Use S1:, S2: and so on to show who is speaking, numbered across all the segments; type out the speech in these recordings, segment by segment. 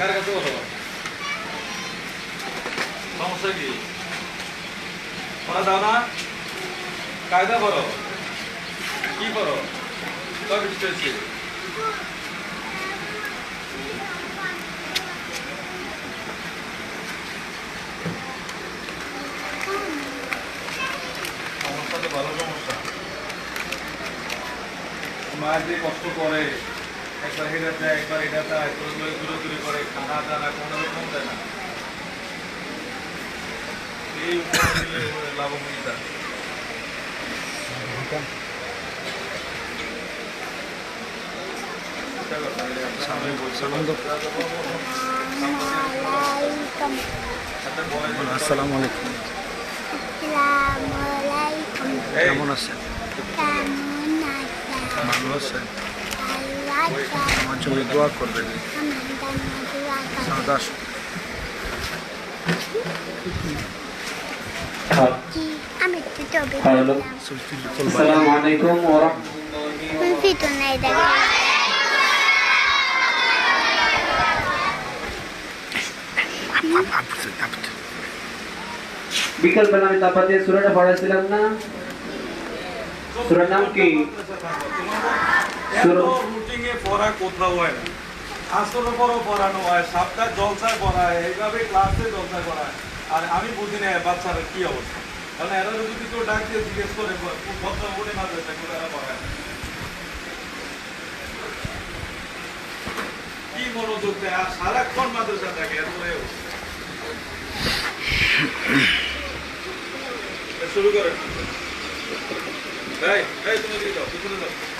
S1: কার কাছে কথা বল? সমস্যা কি পড়া দাও না কায়দা করো কি করো সমস্যা তো ভালো সমস্যা মায়ের যে কষ্ট করে একবার হেঁটে যায় একবার এটা তোর দূরে দূরে দূরে করে খানা দানা কোনো রকম দেয় না। এই উপরে দিলে লাভময়িতা সামনে বলছিলাম
S2: আসসালামু আলাইকুম। কেমন আছেন? ভালো আছেন?
S3: alasan
S2: আমার জন্য দোয়া করবেন
S3: Amandan maduakan.
S2: সাদা
S3: Ki amit itu
S4: Halo.
S3: bilang.
S4: Assalamualaikum warahmatullahi
S3: Mesti naik dari.
S4: বিকাল বেলা আমি তাপাতে সুরাটা পড়াইছিলাম না সুরার নাম কি
S1: এত কি করে করে মনোযোগ দেয়? আর সারাক্ষণ মাদ্রাসা থাকে এরপরে শুরু এই এই, তুমি দিয়ে দাও, পিছনে দাও।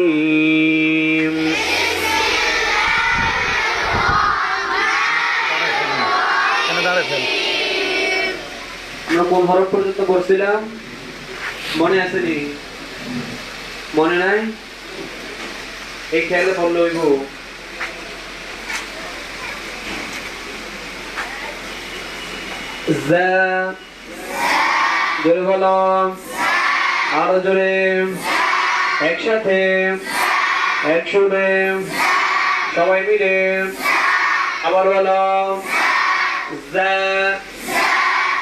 S4: হরফ পর্যন্ত পড়ছিলাম? মনে আছে নি মনে নাই? এই খেয়ালে পড়লে হইব। জোরে বলো। আরও জোরে। একসাথে। একসঙ্গে। সবাই মিলে। আবার বলো।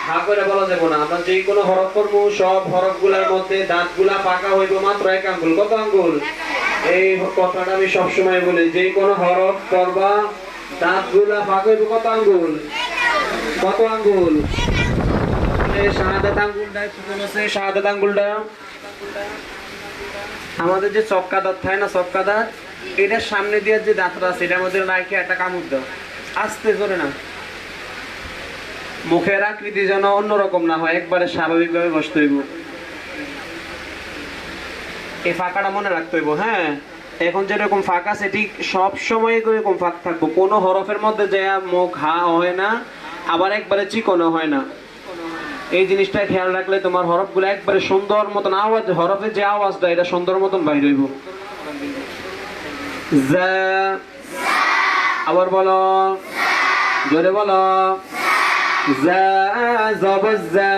S4: হা করে বলা যাবে না। আমরা যে কোনো হরফ করব সব হরফগুলার মধ্যে দাঁতগুলা পাকা হইব মাত্র এক আঙ্গুল। কত আঙ্গুল? এই কথাটা আমি সবসময় বলি যে কোনো হরফ করবা দাঁতগুলা পাকা হইব কত আঙ্গুল? কত আঙ্গুল? শাহাদাত আঙ্গুলটা শাহাদাত আঙ্গুলটা। আমাদের যে চক্কা দাঁত থাকে না চক্কা দাঁত? এটার সামনে দিয়ে যে দাঁতটা আছে এটার মধ্যে রাখে একটা কামড় দাও। আস্তে জোরে না মুখের আকৃতি যেন অন্যরকম না হয়, একবারে স্বাভাবিকভাবে বসতে হইব। এই ফাঁকাটা মনে রাখতে হইব হ্যাঁ? এখন যেরকম ফাঁকা আছে, ঠিক সব সময় এরকম ফাঁক থাকব। কোনো হরফের মধ্যে যে মুখ হা হয় না, আবার একবারে চিকনো হয় না। এই জিনিসটা খেয়াল রাখলে তোমার হরফগুলো একবারে সুন্দর মতন আওয়াজ হরফের যে আওয়াজটা এটা সুন্দর মতন বাইর হইব। আবার বলো। জোরে বলো। জা জবজা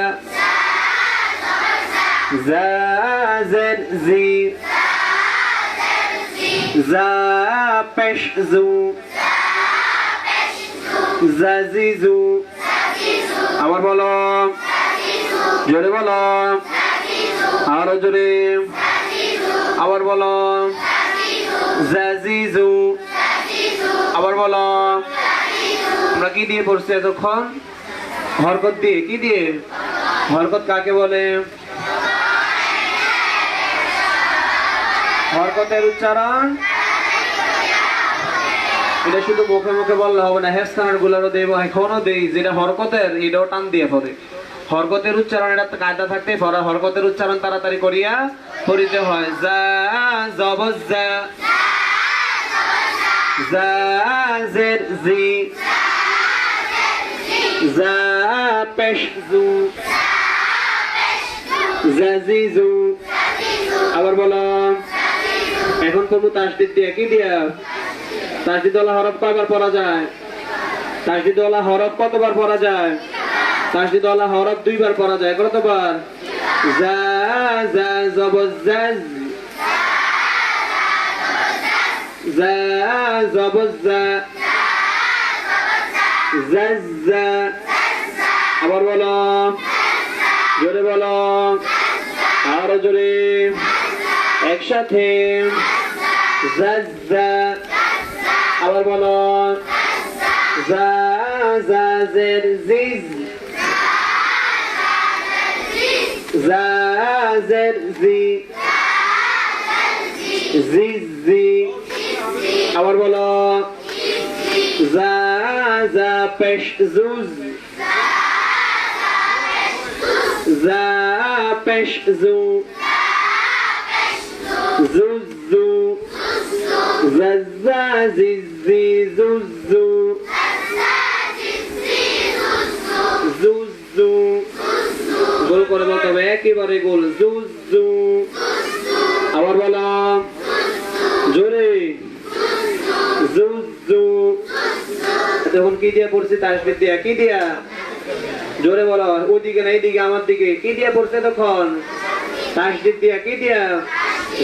S4: জা জের জি জা পেশ জু জাজিজু। আবার বলো, জোরে বলো, আরও জোরে। আবার বলো, জাজিজু। আবার বলো, আমরা কি দিয়ে পড়ছি এতক্ষণ? হরকত দিয়ে, কি দিয়ে? হরকত কাকে বলে? হরকতের উচ্চারণ? এটা শুধু মুখে মুখে বললে হবে না হেসখানার গুলারও দেব এখনও দেই, যেটা হরকতের, এটাও টান দিয়ে পড়ে। হরকতের উচ্চারণ, এটা কায়দা থাকতে পড়া, হরকতের উচ্চারণ তাড়াতাড়ি করিয়া করিতে হয়। যা জবজ যা, জের, জা। পেশ জু জাজিজু আবার বলো। এখন করব তাসদিদ দিয়ে কি দিয়া? তাসদিদওয়ালা হরফ কয়বার পড়া যায়? তাসদিদওয়ালা হরফ কতবার পড়া যায়? তাসদিদওয়ালা হরফ দুইবার পড়া যায়, কতবার? জা জা জবজ্জাজ জা জবজ্জা জাজ্জা আবার বলো। জোরে বলো। আরও জোরে। একসাথে। আবার বলো। জা জা জের জিজ জা জের জি। জিজ জি। আবার বলো। জা জা, পেশ জুজ জু জুজু জাজা জিজি জুজু জুজু গোল করে বলতে হবে একেবারে গোল জুজু আবার বলো জোরে জুজু তখন কি দিয়ে পড়ছি তাসবিদ দিয়া কি দিয়া জোরে বলো, ওদিকে না এইদিকে, আমার দিকে। কি দিয়া পড়ছে তখন? তাসবিদ দিয়া, কি দিয়া?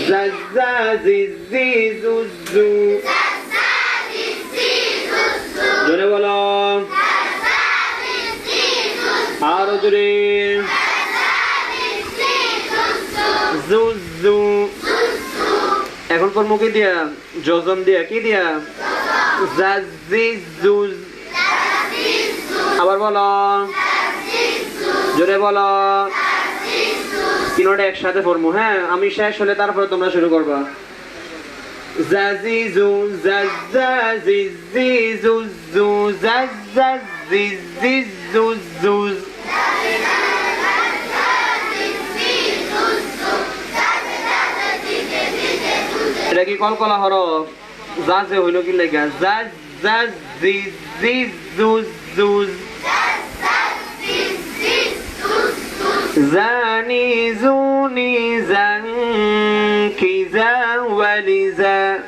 S4: জাজা জিজি জুজু। জোরে বলো। আরও জোরে। জুজু। এখন কোন মুখে দিয়া? জজম দিয়া, কি দিয়া? জাজি জুজ। আবার বলো। জোরে বলো। তিনোটা একসাথে পড়ব হ্যাঁ? আমি শেষ হলে তারপরে তোমরা শুরু করবা। জাজিজু, জাজাজিজিজু জু জাজাজিজিজু জুজ এটা কি কলকলা হরফ? জাজে হইল কি লেখা? যা জাজ জি। জি জুজ জুজ زاني زوني زنكي زا ولزا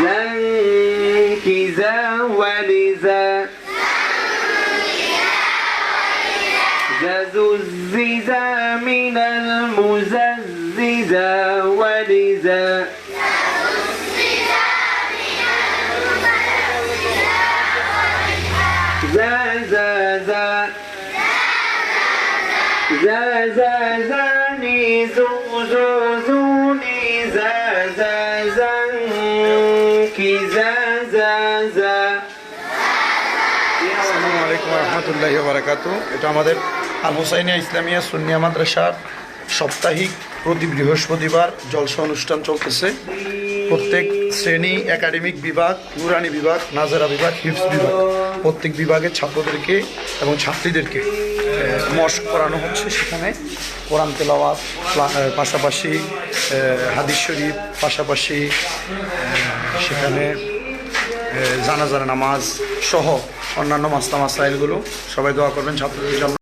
S4: زنكي زا ولزا ززززا
S2: من المزززا কি যা যা এটা আমাদের আল হোসাইনিয়া ইসলামিয়া সুনিয়া মাদ্রাসার সাপ্তাহিক প্রতি বৃহস্পতিবার জলসা অনুষ্ঠান চলতেছে। প্রত্যেক শ্রেণি, একাডেমিক বিভাগ নুরানি বিভাগ, নাজারা বিভাগ হিপস বিভাগ। প্রত্যেক বিভাগের ছাত্রদেরকে এবং ছাত্রীদেরকে মস্ক করানো হচ্ছে সেখানে। কোরআন তেলাওয়াত পাশাপাশি হাদিস শরীফ, পাশাপাশি সেখানে জানাজার নামাজ সহ অন্যান্য মাস্তা মাসাইলগুলো সবাই দোয়া করবেন ছাত্রদের জন্য।